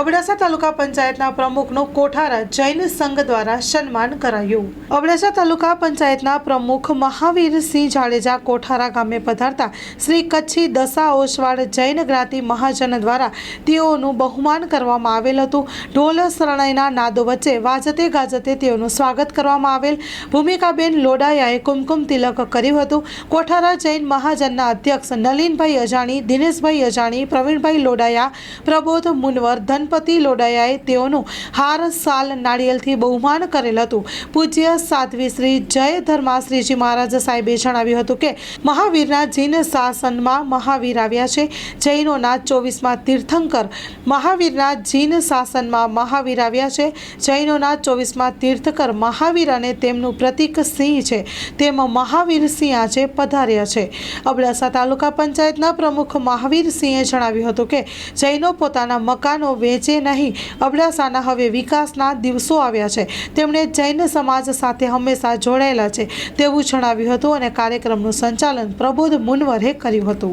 અબડાસા તાલુકા પંચાયતના પ્રમુખનું કોઠારા જૈન સંઘ દ્વારા સન્માન કરાયું. અબડાસા તાલુકા પંચાયતના પ્રમુખ મહાવીરસિંહ જાડેજા કોઠારા ગામે પધારતા શ્રી કચ્છી દશા ઓસવાડ જૈન જ્ઞાતિ મહાજન દ્વારા તેઓનું બહુમાન કરવામાં આવેલ હતું. ઢોલ શરણાઈના નાદો વચ્ચે વાજતે ગાજતે તેઓનું સ્વાગત કરવામાં આવેલ. ભૂમિકાબેન લોડાયાએ કુમકુમ તિલક કર્યું હતું. કોઠારા જૈન મહાજનના અધ્યક્ષ નલીનભાઈ અજાણી, દિનેશભાઈ અજાણી, પ્રવીણભાઈ લોડાયા, પ્રબોધ મુનવર ધનપતિ લોડાયાએ તેઓનું હાર સાલ નાળિયેરથી બહુમાન કરેલ હતું. પૂજ્ય સાધ્વી શ્રી જય ધર્માશ્રીજી મહારાજ સાહેબે જણાવ્યું હતું કે, મહાવીરના જૈન શાસનમાં મહાવીર આવ્યા છે. જૈનોના ચોવીસમાં તીર્થંકર, મહાવીરના જીન શાસનમાં મહાવીર આવ્યા છે. જૈનોના ચોવીસમાં તીર્થકર, મહાવીર અને તેમનું પ્રતીક સિંહ છે. તેમ મહાવીર સિંહ આજે પધાર્યા છે. અબડાસા તાલુકા પંચાયતના પ્રમુખ મહાવીર સિંહે જણાવ્યું હતું કે, જૈનો પોતાના મકાનો વેચે નહીં. અબડાસાના હવે વિકાસના દિવસો આવ્યા છે. તેમણે જૈન સમાજ સાથે હંમેશા જોડાયેલા છે તેવું જણાવ્યું હતું અને કાર્યક્રમનું સંચાલન પ્રબોધ મુનવરે કર્યું હતું.